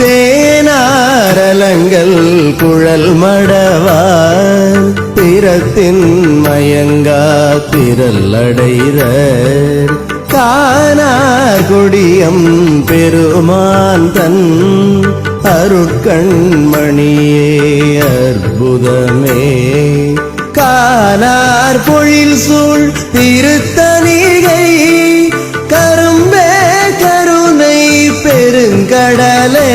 தேனாரலங்கள் குழல் மடவார் திறத்தின் மயங்கா திரல் அடைதர். கானார் கொடியம் பெருமான் தன் அருட்கண்மணியே அற்புதமே. கானார் பொழில் சூழ் திருத்தணிகை கடலே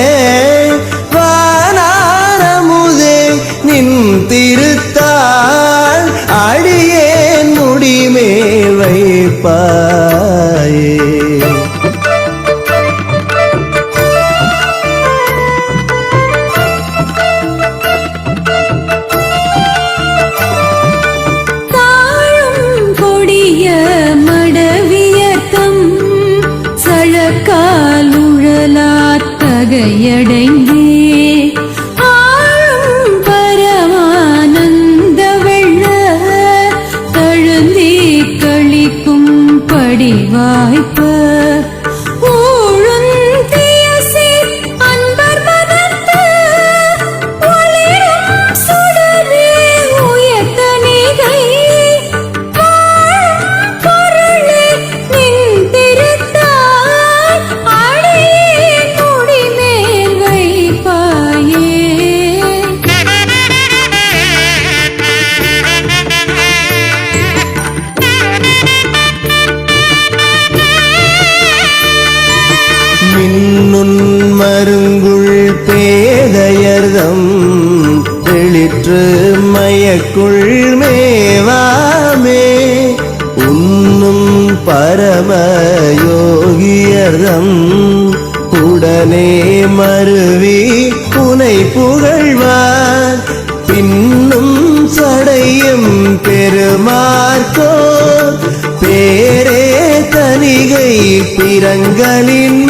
மயக்குள் உன்னும் பரமயோகியர்தம் உடனே மருவி புனை புகழ்வார். பின்னும் சடையும் பெருமார்க்கோ பேரே தனிகை பிறங்களின்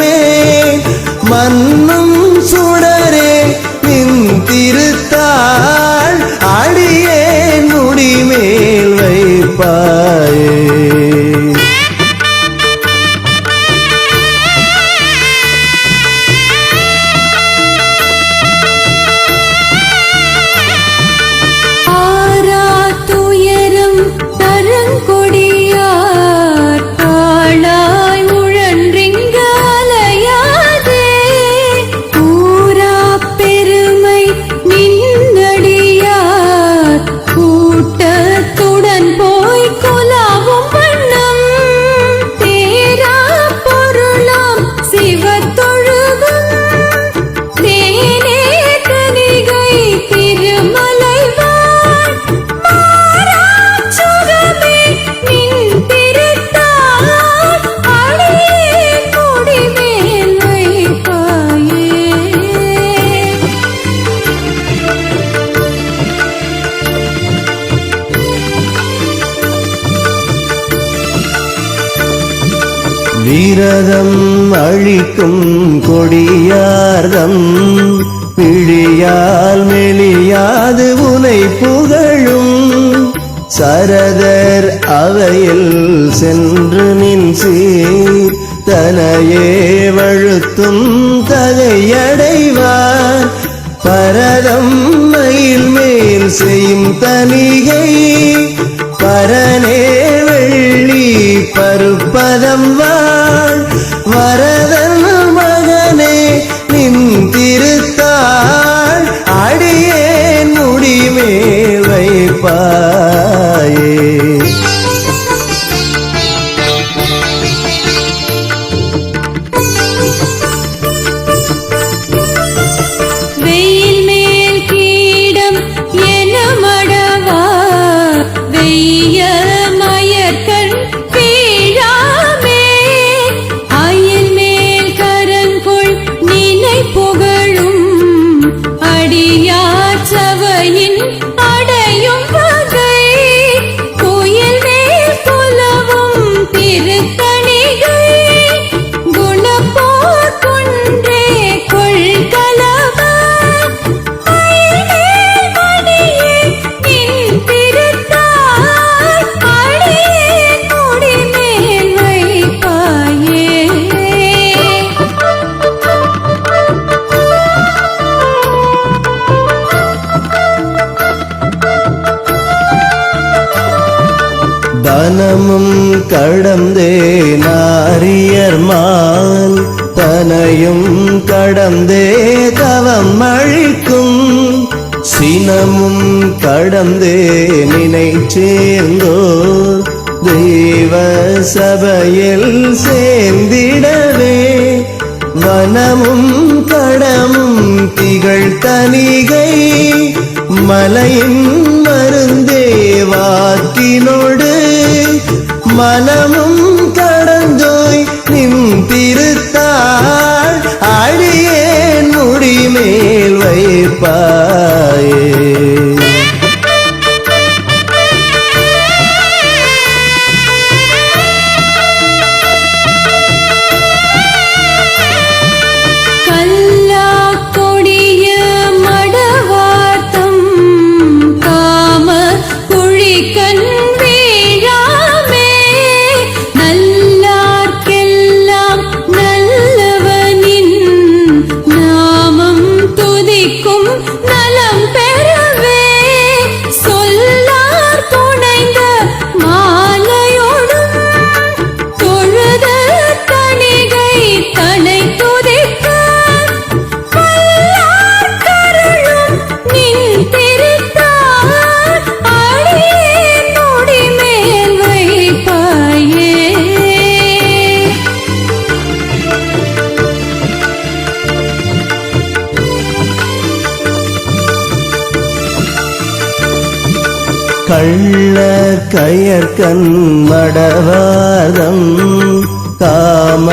வீரதம் அழிக்கும் கொடியார்தம். பிழியால் மெலியாது உனை புகழும். சரதர் அவையில் சென்று நின் சீர். தனையே வழுத்தும் தகையடைவார் பரதம் மயில் மேல் செய்யும் தனிகை பரனே வெள்ளி பருப்பதம் வாழ் கடந்தே நாரியர்மால் தனையும் கடந்தே தவம் அழிக்கும். சினமும் கடந்தே நினை தெய்வ சபையில் சேர்ந்திடவே. வனமும் கடமும் திகழ் தனிகை மலையின் மருந்தே வாக்கினோள் மனமும் கடந்தோய் நின் திருத்தாள் அடியேன் முடிமேல் வைப்பார் கள்ளர் கயற்கண் மடவாதம் காம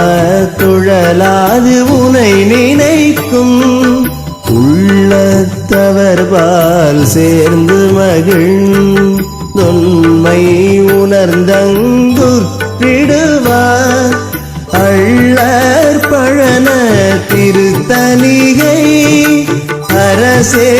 துழலாது உனை நினைக்கும். உள்ளத்தவர்பால் சேர்ந்து மகிழ் தொன்மை உணர்ந்தங்குற்றிடுவார் அள்ளர் பழன திருத்தணிகை அரசே